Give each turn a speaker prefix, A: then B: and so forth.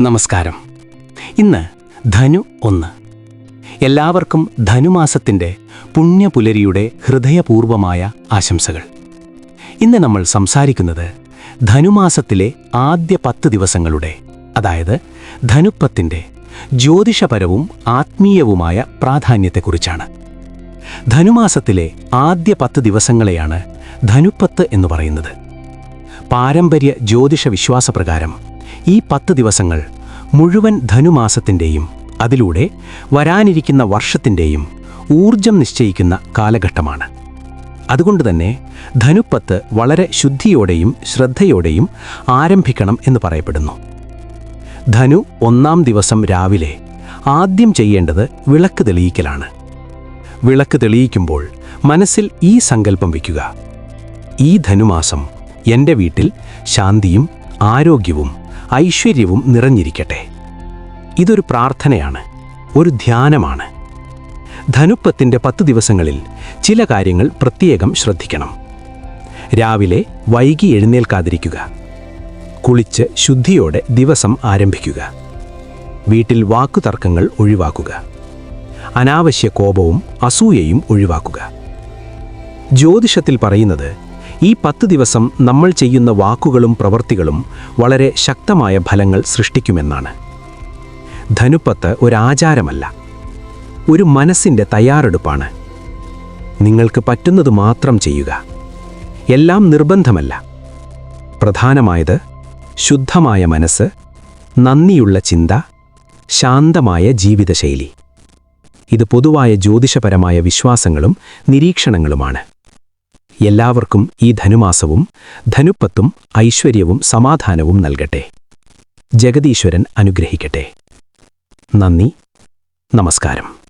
A: നമസ്കാരം. ഇന്ന് ധനു ഒന്ന്. എല്ലാവർക്കും ധനുമാസത്തിന്റെ പുണ്യപുലരിയുടെ ഹൃദയപൂർവമായ ആശംസകൾ. ഇന്ന് നമ്മൾ സംസാരിക്കുന്നത് ധനുമാസത്തിലെ ആദ്യ പത്ത് ദിവസങ്ങളുടെ അതായത് ധനുപ്പത്തിന്റെ ജ്യോതിഷപരവും ആത്മീയവുമായ പ്രാധാന്യത്തെക്കുറിച്ചാണ്. ധനുമാസത്തിലെ ആദ്യ പത്ത് ദിവസങ്ങളെയാണ് ധനുപ്പത്ത് എന്ന് പറയുന്നത്. പാരമ്പര്യ ജ്യോതിഷ വിശ്വാസപ്രകാരം ഈ പത്ത് ദിവസങ്ങൾ മുഴുവൻ ധനുമാസത്തിന്റെയും അതിലൂടെ വരാനിരിക്കുന്ന വർഷത്തിന്റെയും ഊർജം നിശ്ചയിക്കുന്ന കാലഘട്ടമാണ്. അതുകൊണ്ട് തന്നെ ധനുപ്പത്ത് വളരെ ശുദ്ധിയോടെയും ശ്രദ്ധയോടെയും ആരംഭിക്കണം എന്ന് പറയപ്പെടുന്നു. ധനു ഒന്നാം ദിവസം രാവിലെ ആദ്യം ചെയ്യേണ്ടത് വിളക്ക് തെളിയിക്കലാണ്. വിളക്ക് തെളിയിക്കുമ്പോൾ മനസ്സിൽ ഈ സങ്കല്പം വയ്ക്കുക. ഈ ധനുമാസം എന്റെ വീട്ടിൽ ശാന്തിയും ആരോഗ്യവും ഐശ്വര്യവും നിറഞ്ഞിരിക്കട്ടെ. ഇതൊരു പ്രാർത്ഥനയാണ് ഒരു ധ്യാനമാണ്. ധനുപ്പത്തിന്റെ പത്ത് ദിവസങ്ങളിൽ ചില കാര്യങ്ങൾ പ്രത്യേകം ശ്രദ്ധിക്കണം. രാവിലെ വൈകി എഴുന്നേൽക്കാതിരിക്കുക. കുളിച്ച് ശുദ്ധിയോടെ ദിവസം ആരംഭിക്കുക. വീട്ടിൽ വാക്കുതർക്കങ്ങൾ ഒഴിവാക്കുക. അനാവശ്യ കോപവും അസൂയയും ഒഴിവാക്കുക. ജ്യോതിഷത്തിൽ പറയുന്നത് ഈ പത്ത് ദിവസം നമ്മൾ ചെയ്യുന്ന വാക്കുകളും പ്രവൃത്തികളും വളരെ ശക്തമായ ഫലങ്ങൾ സൃഷ്ടിക്കുമെന്നാണ്. ധനുപ്പത്ത് ഒരാചാരമല്ല ഒരു മനസ്സിന്റെ തയ്യാറെടുപ്പാണ്. നിങ്ങൾക്ക് പറ്റുന്നത് മാത്രം ചെയ്യുക എല്ലാം നിർബന്ധമല്ല. പ്രധാനമായത് ശുദ്ധമായ മനസ്സ് നന്ദിയുള്ള ചിന്ത ശാന്തമായ ജീവിതശൈലി. ഇത് പൊതുവായ ജ്യോതിഷപരമായ വിശ്വാസങ്ങളും നിരീക്ഷണങ്ങളുമാണ്. എല്ലാവർക്കും ഈ ധനുമാസവും ധനുപ്പത്തും ഐശ്വര്യവും സമാധാനവും നൽകട്ടെ. ജഗദീശ്വരൻ അനുഗ്രഹിക്കട്ടെ. നന്ദി. നമസ്കാരം.